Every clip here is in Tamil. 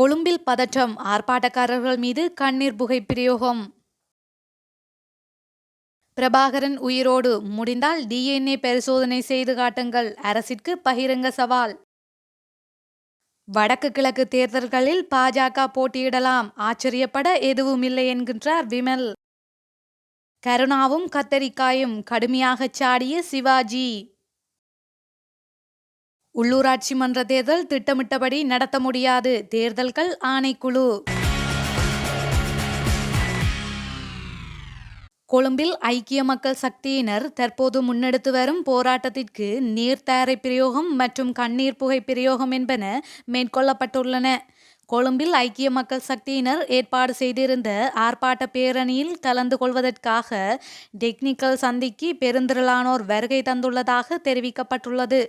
கொழும்பில் பதற்றம் ஆர்ப்பாட்டக்காரர்கள் மீது கண்ணீர் புகை பிரயோகம். பிரபாகரன் உயிரோடு. முடிந்தால் டிஎன்ஏ பரிசோதனை செய்து காட்டுங்கள். அரசிற்கு பகிரங்க சவால். வடக்கு கிழக்கு தேர்தல்களில் பாஜக போட்டியிடலாம். ஆச்சரியப்பட எதுவுமில்லை என்கின்றார் விமல். கருணாவும் கத்தரிக்காயும் கடுமையாகச் சாடிய சிவாஜி. உள்ளூராட்சி மன்ற தேர்தல் திட்டமிட்டபடி நடத்த முடியாது. தேர்தல்கள் ஆணைக்குழு. கொழும்பில் ஐக்கிய மக்கள் சக்தியினர் தற்போது முன்னெடுத்து வரும் போராட்டத்திற்கு நீர்த்தாரை பிரயோகம் மற்றும் கண்ணீர் புகை பிரயோகம் என்பன மேற்கொள்ளப்பட்டுள்ளன. கொழும்பில் ஐக்கிய மக்கள் சக்தியினர் ஏற்பாடு செய்திருந்த ஆர்ப்பாட்ட பேரணியில் கலந்து கொள்வதற்காக டெக்னிக்கல் சந்திக்கு பெருந்திரளானோர் வருகை தந்துள்ளதாக தெரிவிக்கப்பட்டுள்ளது.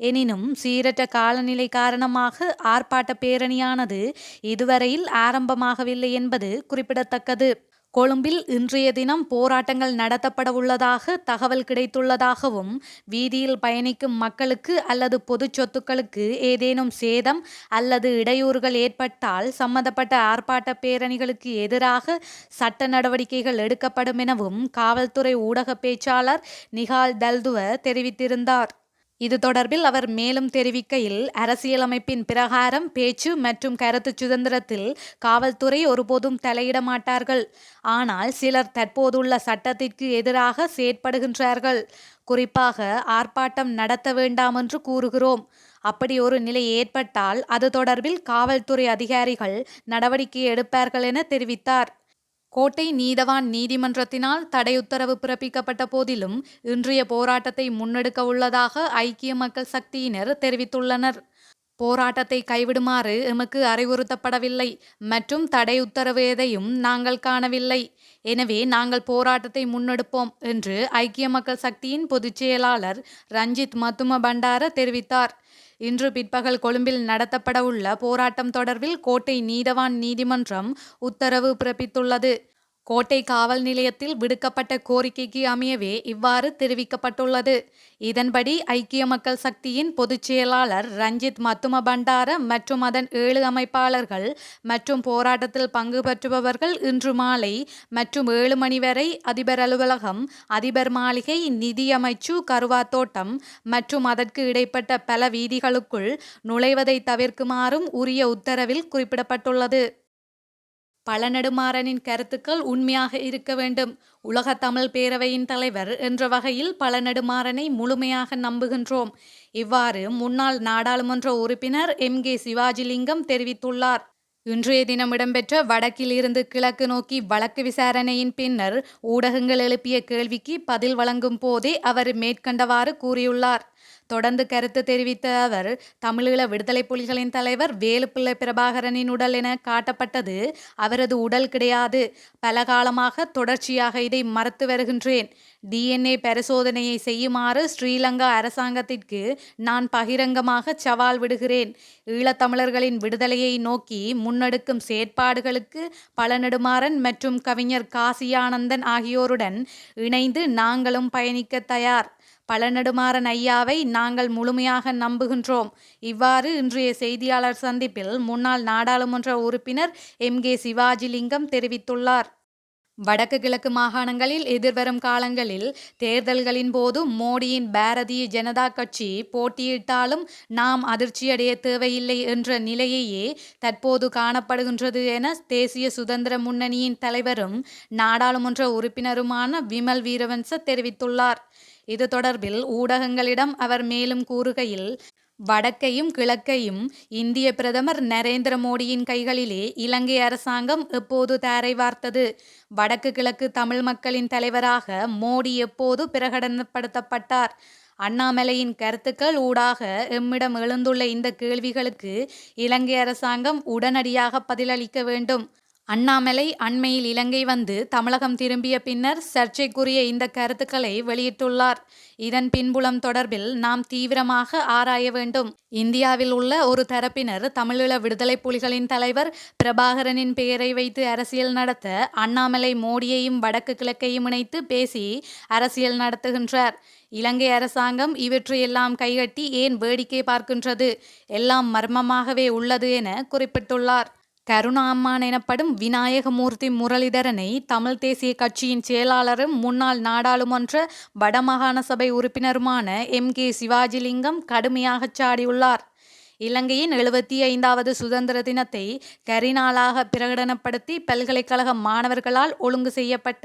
எனினும் சீரற்ற காலநிலை காரணமாக ஆர்ப்பாட்ட பேரணியானது இதுவரையில் ஆரம்பமாகவில்லை என்பது குறிப்பிடத்தக்கது. கொழும்பில் இன்றைய தினம் போராட்டங்கள் நடத்தப்பட உள்ளதாக தகவல் கிடைத்துள்ளதாகவும் வீதியில் பயணிக்கும் மக்களுக்கு அல்லது பொது சொத்துக்களுக்கு ஏதேனும் சேதம் அல்லது இடையூறுகள் ஏற்பட்டால் சம்பந்தப்பட்ட ஆர்ப்பாட்ட பேரணிகளுக்கு எதிராக சட்ட நடவடிக்கைகள் எடுக்கப்படும் எனவும் காவல்துறை ஊடக பேச்சாளர் நிகால் தல்துவ தெரிவித்திருந்தார். இது தொடர்பில் அவர் மேலும் தெரிவிக்கையில் அரசியலமைப்பின் பிரகாரம் பேச்சு மற்றும் கருத்து சுதந்திரத்தில் காவல்துறை ஒருபோதும் தலையிட மாட்டார்கள் ஆனால் சிலர் தற்போதுள்ள சட்டத்திற்கு எதிராக செயற்படுகின்றார்கள். குறிப்பாக ஆர்ப்பாட்டம் நடத்த வேண்டாம் என்று கூறுகிறோம். அப்படி ஒரு நிலை ஏற்பட்டால் அது தொடர்பில் காவல்துறை அதிகாரிகள் நடவடிக்கை எடுப்பார்கள் என தெரிவித்தார். கோட்டை நீதவான் நீதிமன்றத்தினால் தடையுத்தரவு பிறப்பிக்கப்பட்ட போதிலும் இன்றைய போராட்டத்தை முன்னெடுக்க உள்ளதாக ஐக்கிய மக்கள் சக்தியினர் தெரிவித்துள்ளனர். போராட்டத்தை கைவிடுமாறு எமக்கு அறிவுறுத்தப்படவில்லை. மற்றும் தடை உத்தரவு எதையும் நாங்கள் காணவில்லை. எனவே நாங்கள் போராட்டத்தை முன்னெடுப்போம் என்று ஐக்கிய மக்கள் சக்தியின் பொதுச் செயலாளர் ரஞ்சித் மத்தும பண்டார தெரிவித்தார். இன்று பிற்பகல் கொழும்பில் நடத்தப்படவுள்ள போராட்டம் தொடர்பில் கோட்டை நீதவான் நீதிமன்றம் உத்தரவு பிறப்பித்துள்ளது. கோட்டை காவல் நிலையத்தில் விடுக்கப்பட்ட கோரிக்கைக்கு அமையவே இவ்வாறு தெரிவிக்கப்பட்டுள்ளது. இதன்படி ஐக்கிய மக்கள் சக்தியின் பொதுச் செயலாளர் ரஞ்சித் மத்தும பண்டார மற்றும் அதன் ஏழு அமைப்பாளர்கள் மற்றும் போராட்டத்தில் பங்கு பெற்றுபவர்கள் இன்று மாலை மற்றும் ஏழு மணி வரை அதிபர் அலுவலகம் அதிபர் மாளிகை நிதியமைச்சு கருவா தோட்டம் மற்றும் அதற்கு இடைப்பட்ட பல வீதிகளுக்குள் நுழைவதை தவிர்க்குமாறும் உரிய உத்தரவில் குறிப்பிடப்பட்டுள்ளது. பழநெடுமாறனின் கருத்துக்கள் உண்மையாக இருக்க வேண்டும். உலக தமிழ் பேரவையின் தலைவர் என்ற வகையில் பழநெடுமாறனை முழுமையாக நம்புகின்றோம். இவ்வாறு முன்னாள் நாடாளுமன்ற உறுப்பினர் எம். கே. சிவாஜிலிங்கம் தெரிவித்துள்ளார். இன்றைய தினம் இடம்பெற்ற வடக்கில் இருந்து கிழக்கு நோக்கி வழக்கு விசாரணையின் பின்னர் ஊடகங்கள் எழுப்பிய கேள்விக்கு பதில் வழங்கும் போதே அவர் மேற்கண்டவாறு கூறியுள்ளார். தொடர்ந்து கருத்து தெரிவித்த அவர் தமிழீழ விடுதலை புலிகளின் தலைவர் வேலுப்பிள்ளை பிரபாகரனின் உடல் என காட்டப்பட்டது. அவரது உடல் கிடையாது. பல காலமாக தொடர்ச்சியாக இதை மறுத்து வருகின்றேன். டிஎன்ஏ பரிசோதனையை செய்யுமாறு ஸ்ரீலங்கா அரசாங்கத்திற்கு நான் பகிரங்கமாக சவால் விடுகிறேன். ஈழத்தமிழர்களின் விடுதலையை நோக்கி முன்னெடுக்கும் செயற்பாடுகளுக்கு பழநெடுமாறன் மற்றும் கவிஞர் காசியானந்தன் ஆகியோருடன் இணைந்து நாங்களும் பயணிக்க தயார். பழநெடுமாறன் ஐயாவை நாங்கள் முழுமையாக நம்புகின்றோம். இவ்வாறு இன்றைய செய்தியாளர் சந்திப்பில் முன்னாள் நாடாளுமன்ற உறுப்பினர் எம். கே. சிவாஜிலிங்கம் தெரிவித்துள்ளார். வடக்கு கிழக்கு மாகாணங்களில் எதிர்வரும் காலங்களில் தேர்தல்களின் போது மோடியின் பாரதிய ஜனதா கட்சி போட்டியிட்டாலும் நாம் அதிர்ச்சியடைய தேவையில்லை என்ற நிலையையே தற்போது காணப்படுகின்றது என தேசிய சுதந்திர முன்னணியின் தலைவரும் நாடாளுமன்ற உறுப்பினருமான விமல் வீரவன்ச தெரிவித்துள்ளார். இது தொடர்பில் ஊடகங்களிடம் அவர் மேலும் கூறுகையில் வடக்கையும் கிழக்கையும் இந்திய பிரதமர் நரேந்திர மோடியின் கைகளிலே இலங்கை அரசாங்கம் எப்போது தாரை வார்த்தது? வடக்கு கிழக்கு தமிழ் மக்களின் தலைவராக மோடி எப்போது பிரகடனப்படுத்தப்பட்டார்? அண்ணாமலையின் கருத்துக்கள் ஊடாக எம்மிடம் எழுந்துள்ள இந்த கேள்விகளுக்கு இலங்கை அரசாங்கம் உடனடியாக பதிலளிக்க வேண்டும். அண்ணாமலை அண்மையில் இலங்கை வந்து தமிழகம் திரும்பிய பின்னர் சர்ச்சைக்குரிய இந்த கருத்துக்களை வெளியிட்டுள்ளார். இதன் பின்புலம் தொடர்பில் நாம் தீவிரமாக ஆராய வேண்டும். இந்தியாவில் உள்ள ஒரு தரப்பினர் தமிழீழ விடுதலை புலிகளின் தலைவர் பிரபாகரனின் பெயரை வைத்து அரசியல் நடத்த அண்ணாமலை மோடியையும் வடக்கு கிழக்கையும் இணைத்து பேசி அரசியல் நடத்துகின்றார். இலங்கை அரசாங்கம் இவற்றையெல்லாம் கைகட்டி ஏன் வேடிக்கை பார்க்கின்றது? எல்லாம் மர்மமாகவே உள்ளது என குறிப்பிட்டுள்ளார். கருணாம்மான் எனப்படும் விநாயகமூர்த்தி முரளிதரனை தமிழ் தேசிய கட்சியின் செயலாளரும் முன்னாள் நாடாளுமன்ற வடமாகாண சபை உறுப்பினருமான எம் கே சிவாஜிலிங்கம் கடுமையாகச் சாடியுள்ளார். இலங்கையின் எழுபத்தி ஐந்தாவது சுதந்திர தினத்தை கரிநாளாக பிரகடனப்படுத்தி பல்கலைக்கழக மாணவர்களால் ஒழுங்கு செய்யப்பட்ட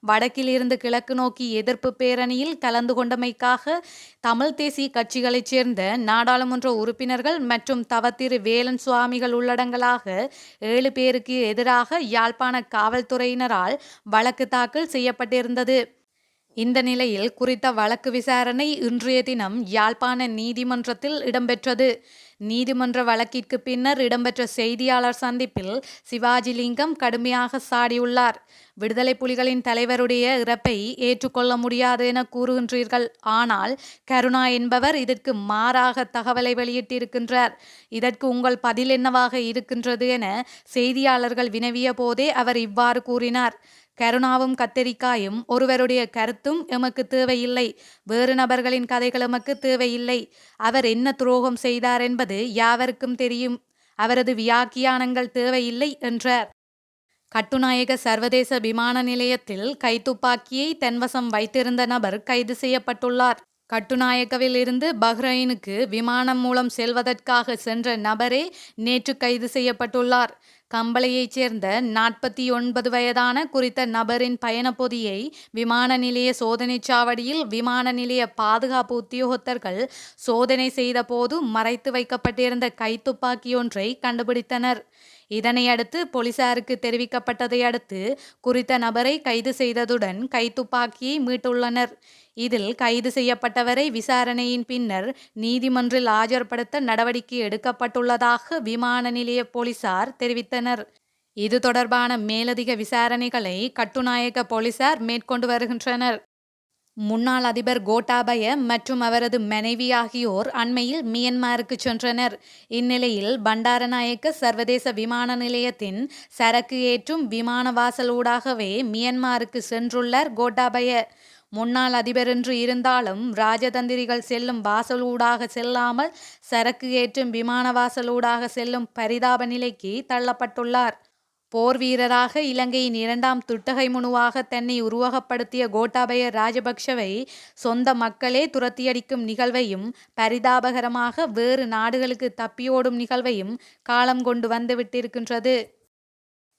வடக்கில் இருந்து கிழக்கு நோக்கி எதிர்ப்பு பேரணியில் கலந்து கொண்டமைக்காக தமிழ் தேசிய கட்சிகளைச் சேர்ந்த நாடாளுமன்ற உறுப்பினர்கள் மற்றும் தவத்திரு வேலன் சுவாமிகள் உள்ளடங்கலாக ஏழு பேருக்கு எதிராக யாழ்ப்பாண காவல்துறையினரால் வழக்கு தாக்கல் செய்யப்பட்டிருந்தது. இந்த நிலையில் குறித்த வழக்கு விசாரணை இன்றைய தினம் யாழ்ப்பாண நீதிமன்றத்தில் இடம்பெற்றது. நீதிமன்ற வழக்கிற்கு பின்னர் இடம்பெற்ற செய்தியாளர் சந்திப்பில் சிவாஜிலிங்கம் கடுமையாக சாடியுள்ளார். விடுதலை புலிகளின் தலைவருடைய இறப்பை ஏற்றுக்கொள்ள முடியாது என கூறுகின்றீர்கள். ஆனால் கருணா என்பவர் இதற்கு மாறாக தகவலை வெளியிட்டிருக்கின்றார். இதற்கு உங்கள் பதில் என்னவாக இருக்கின்றது என செய்தியாளர்கள் வினவிய போதே அவர் இவ்வாறு கூறினார். கருணாவும் கத்தரிக்காயும் ஒருவருடைய கருத்தும் எமக்கு தேவையில்லை. வேறு நபர்களின் கதைகள் எமக்கு தேவையில்லை. அவர் என்ன துரோகம் செய்தார் என்பது யாவருக்கும் தெரியும். அவரது வியாக்கியானங்கள் தேவையில்லை என்றார். கட்டுநாயக சர்வதேச விமான நிலையத்தில் கைத்துப்பாக்கியை தன்வசம் வைத்திருந்த நபர் கைது செய்யப்பட்டுள்ளார். கட்டுநாயக்கவில் இருந்து பஹ்ரைனுக்கு விமானம் மூலம் செல்வதற்காக சென்ற நபரே நேற்று கைது செய்யப்பட்டுள்ளார். கம்பளையைச் சேர்ந்த நாற்பத்தி ஒன்பது வயதான குறித்த நபரின் பயணப்பொதியை விமான நிலைய சோதனைச் சாவடியில் விமான நிலைய பாதுகாப்பு உத்தியோகத்தர்கள் சோதனை செய்தபோது மறைத்து வைக்கப்பட்டிருந்த கைத்துப்பாக்கியொன்றை கண்டுபிடித்தனர். இதனை அடுத்து போலீசாருக்கு தெரிவிக்கப்பட்டதை அடுத்து குறித்த நபரை கைது செய்ததுடன் கைத்துப்பாக்கியை மீட்டுள்ளனர். இதில் கைது செய்யப்பட்டவரை விசாரணையின் பின்னர் நீதிமன்றில் ஆஜர்படுத்த நடவடிக்கை எடுக்கப்பட்டுள்ளதாக விமான நிலைய போலீசார் தெரிவித்தனர். இது தொடர்பான மேலதிக விசாரணைகளை கட்டுநாயக்க போலீசார் மேற்கொண்டு வருகின்றனர். முன்னாள் அதிபர் கோட்டாபய மற்றும் அவரது மனைவி ஆகியோர் அண்மையில் மியன்மாருக்கு சென்றனர். இந்நிலையில் பண்டாரநாயக்க சர்வதேச விமான நிலையத்தின் சரக்கு ஏற்றும் விமான வாசலூடாகவே மியன்மாருக்கு சென்றுள்ளார் கோட்டாபய. முன்னாள் அதிபர் என்று இருந்தாலும் ராஜதந்திரிகள் செல்லும் வாசலூடாக செல்லாமல் சரக்கு ஏற்றும் விமான வாசலூடாக செல்லும் பரிதாப நிலைக்கு தள்ளப்பட்டுள்ளார். போர் வீரராக இலங்கையின் இரண்டாம் துட்டகை முனுவாக தன்னை உருவகப்படுத்திய கோட்டாபய ராஜபக்ஷவை சொந்த மக்களே துரத்தியடிக்கும் நிகழ்வையும் பரிதாபகரமாக வேறு நாடுகளுக்கு தப்பியோடும் நிகழ்வையும் காலம் கொண்டு வந்துவிட்டிருக்கின்றது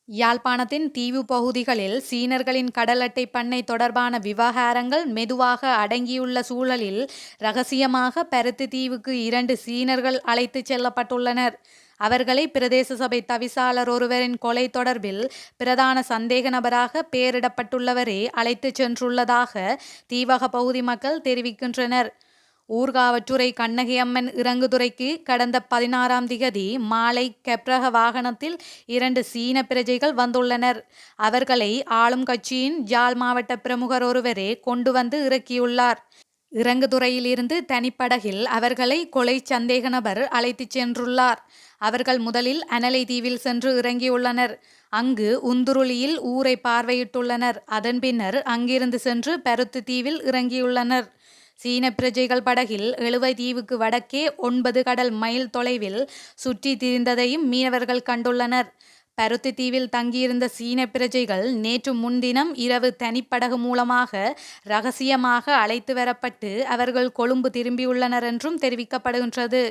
யாழ்ப்பாணத்தின் தீவு பகுதிகளில் சீனர்களின் கடல் அட்டை பண்ணை தொடர்பான விவகாரங்கள் மெதுவாக அடங்கியுள்ள சூழலில் ரகசியமாக பருத்தி தீவுக்கு இரண்டு சீனர்கள் அழைத்துச் செல்லப்பட்டுள்ளனர். அவர்களை பிரதேச சபை தவிசாளர் ஒருவரின் கொலை தொடர்பில் பிரதான சந்தேக நபராக பெயரிடப்பட்டுள்ளவரே அழைத்துச் சென்றுள்ளதாக தீவக பகுதி மக்கள் தெரிவிக்கின்றனர். ஊர்காவற்றுறை கண்ணகியம்மன் இறங்குதுறைக்கு கடந்த பதினாறாம் திகதி மாலை கெப்ரக வாகனத்தில் இரண்டு சீன பிரஜைகள் வந்துள்ளனர். அவர்களை ஆளும் கட்சியின் ஜாழ் மாவட்ட பிரமுகர் ஒருவரே கொண்டு வந்து இறக்கியுள்ளார். இறங்குதுறையிலிருந்து தனிப்படகில் அவர்களை கொலை சந்தேக நபர் அழைத்துச் சென்றுள்ளார். அவர்கள் முதலில் அனலை தீவில் சென்று இறங்கியுள்ளனர். அங்கு உந்துருளியில் ஊரை பார்வையிட்டுள்ளனர். அதன் பின்னர் அங்கிருந்து சென்று பருத்து தீவில் இறங்கியுள்ளனர். சீன பிரஜைகள் படகில் எழுவை தீவுக்கு வடக்கே ஒன்பது கடல் மைல் தொலைவில் சுற்றி திரிந்ததையும் மீனவர்கள் கண்டுள்ளனர். பருத்தி தீவில் தங்கியிருந்த சீன பிரஜைகள் நேற்று முன்தினம் இரவு தனிப்படகு மூலமாக ரகசியமாக அழைத்து வரப்பட்டு அவர்கள் கொழும்பு திரும்பியுள்ளனர் என்றும் தெரிவிக்கப்படுகின்றது.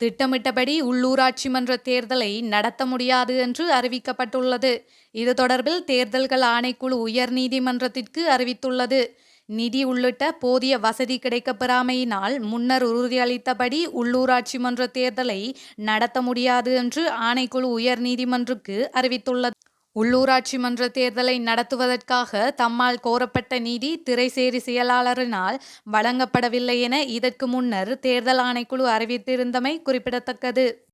திட்டமிட்டபடி உள்ளூராட்சி மன்ற தேர்தலை நடத்த முடியாது என்று அறிவிக்கப்பட்டுள்ளது. இது தொடர்பில் தேர்தல்கள் ஆணைக்குழு உயர்நீதிமன்றத்திற்கு அறிவித்துள்ளது. நிதி உள்ளிட்ட போதிய வசதி கிடைக்கப்பெறாமையினால் முன்னர் உறுதியளித்தபடி உள்ளூராட்சி மன்ற தேர்தலை நடத்த முடியாது என்று ஆணைக்குழு உயர் நீதிமன்றுக்கு அறிவித்துள்ளது. உள்ளூராட்சி மன்ற தேர்தலை நடத்துவதற்காக தம்மால் கோரப்பட்ட நிதி திரைசேரி செயலாளரினால் வழங்கப்படவில்லை என இதற்கு முன்னர் தேர்தல் ஆணைக்குழு அறிவித்திருந்தமை குறிப்பிடத்தக்கது.